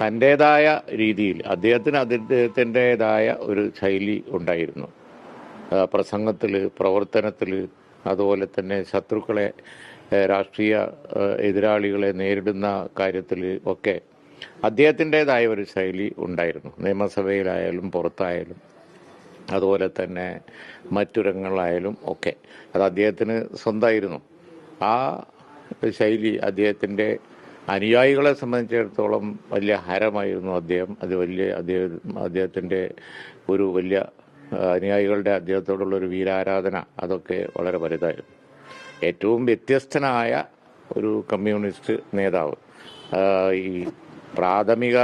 തന്റെതായ രീതിയിൽ അദ്ദേഹത്തിന് അദ്ദേഹത്തിന്റെതായ ഒരു ശൈലി ഉണ്ടായിരുന്നു. പ്രസംഗത്തിൽ പ്രവർത്തനത്തിൽ അതുപോലെ തന്നെ ശത്രുക്കളെ രാഷ്ട്രീയ എതിരാളികളെ നേരിടുന്ന കാര്യത്തിൽ ഒക്കെ അദ്ദേഹത്തിന്റെതായ ഒരു ശൈലി ഉണ്ടായിരുന്നു. നിയമസഭയിലായാലും പുറത്തായാലും അതുപോലെ തന്നെ മറ്റുരങ്ങളായാലും ഒക്കെ. അത് അദ്ദേഹത്തിന് സ്വന്തമായിരുന്നു ആ ശൈലി അദ്ദേഹത്തിന്റെ അനുയായികളെ സംബന്ധിച്ചിടത്തോളം വലിയ ഹരമായിരുന്നു അദ്ദേഹം. അത് വലിയ അദ്ദേഹം അദ്ദേഹത്തിന്റെ ഒരു വലിയ അനുയായികളുടെ അദ്ദേഹത്തോടുള്ള ഒരു വീരാരാധന അതൊക്കെ വളരെ വലുതായിരുന്നു. ഏറ്റവും വ്യത്യസ്തനായ ഒരു കമ്മ്യൂണിസ്റ്റ് നേതാവ്. ഈ പ്രാഥമിക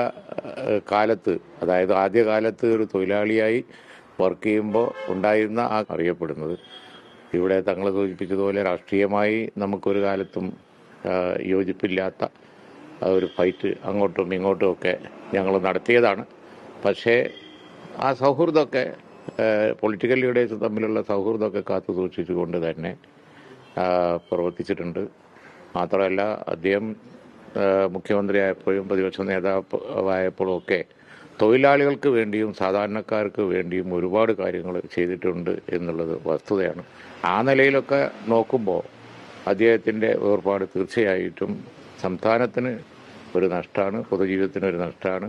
കാലത്ത് അതായത് ആദ്യകാലത്ത് ഒരു തൊഴിലാളിയായി വർക്ക് ചെയ്യുമ്പോൾ ഉണ്ടായിരുന്ന ആ അറിയപ്പെടുന്നത്. ഇവിടെ തങ്ങൾ സൂചിപ്പിച്ചതുപോലെ രാഷ്ട്രീയമായി നമുക്കൊരു കാലത്തും യോജിപ്പില്ലാത്ത ഒരു ഫൈറ്റ് അങ്ങോട്ടും ഇങ്ങോട്ടും ഒക്കെ ഞങ്ങൾ നടത്തിയതാണ്. പക്ഷേ ആ സൗഹൃദമൊക്കെ പൊളിറ്റിക്കൽ ലീഡേഴ്സ് തമ്മിലുള്ള സൗഹൃദമൊക്കെ കാത്തു സൂക്ഷിച്ചുകൊണ്ട് തന്നെ പ്രവർത്തിച്ചിട്ടുണ്ട്. മാത്രമല്ല അദ്ദേഹം മുഖ്യമന്ത്രിയായപ്പോഴും പ്രതിപക്ഷ നേതാവായപ്പോഴും ഒക്കെ തൊഴിലാളികൾക്ക് വേണ്ടിയും സാധാരണക്കാർക്ക് വേണ്ടിയും ഒരുപാട് കാര്യങ്ങൾ ചെയ്തിട്ടുണ്ട് എന്നുള്ളത് വസ്തുതയാണ്. ആ നിലയിലൊക്കെ നോക്കുമ്പോൾ അദ്ദേഹത്തിന്റെ വേർപാട് തീർച്ചയായിട്ടും സംസ്ഥാനത്തിന് ഒരു നഷ്ടമാണ് പൊതുജീവിതത്തിന് ഒരു നഷ്ടമാണ്